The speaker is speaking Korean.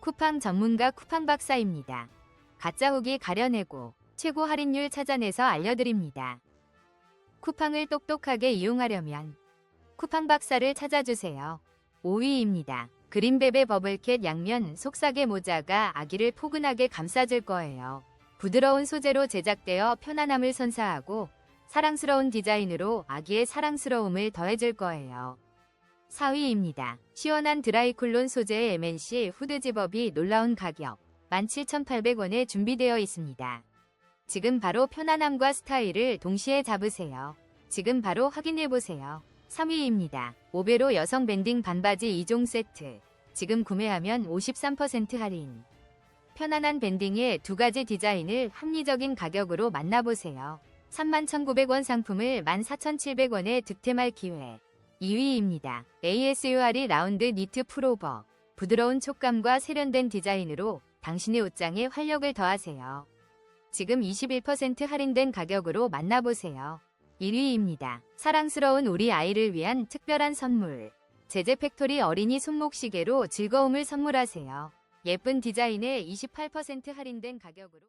쿠팡 전문가 쿠팡 박사입니다. 가짜 후기 가려내고 최고 할인율 찾아내서 알려드립니다. 쿠팡을 똑똑하게 이용하려면 쿠팡 박사를 찾아주세요. 5위입니다. 그린베베 버블캣 양면 속삭의 모자가 아기를 포근하게 감싸줄 거예요. 부드러운 소재로 제작되어 편안함을 선사하고 사랑스러운 디자인으로 아기의 사랑스러움을 더해줄 거예요. 4위입니다. 시원한 드라이쿨론 소재의 MNC 후드 집업이 놀라운 가격 17,800원에 준비되어 있습니다. 지금 바로 편안함과 스타일을 동시에 잡으세요. 지금 바로 확인해보세요. 3위입니다. 오베로 여성 밴딩 반바지 2종 세트. 지금 구매하면 53% 할인. 편안한 밴딩의 두 가지 디자인을 합리적인 가격으로 만나보세요. 31,900원 상품을 14,700원에 득템할 기회. 2위입니다. ASUR이 라운드 니트 풀오버. 부드러운 촉감과 세련된 디자인으로 당신의 옷장에 활력을 더하세요. 지금 21% 할인된 가격으로 만나보세요. 1위입니다. 사랑스러운 우리 아이를 위한 특별한 선물. 제제 팩토리 어린이 손목시계로 즐거움을 선물하세요. 예쁜 디자인에 28% 할인된 가격으로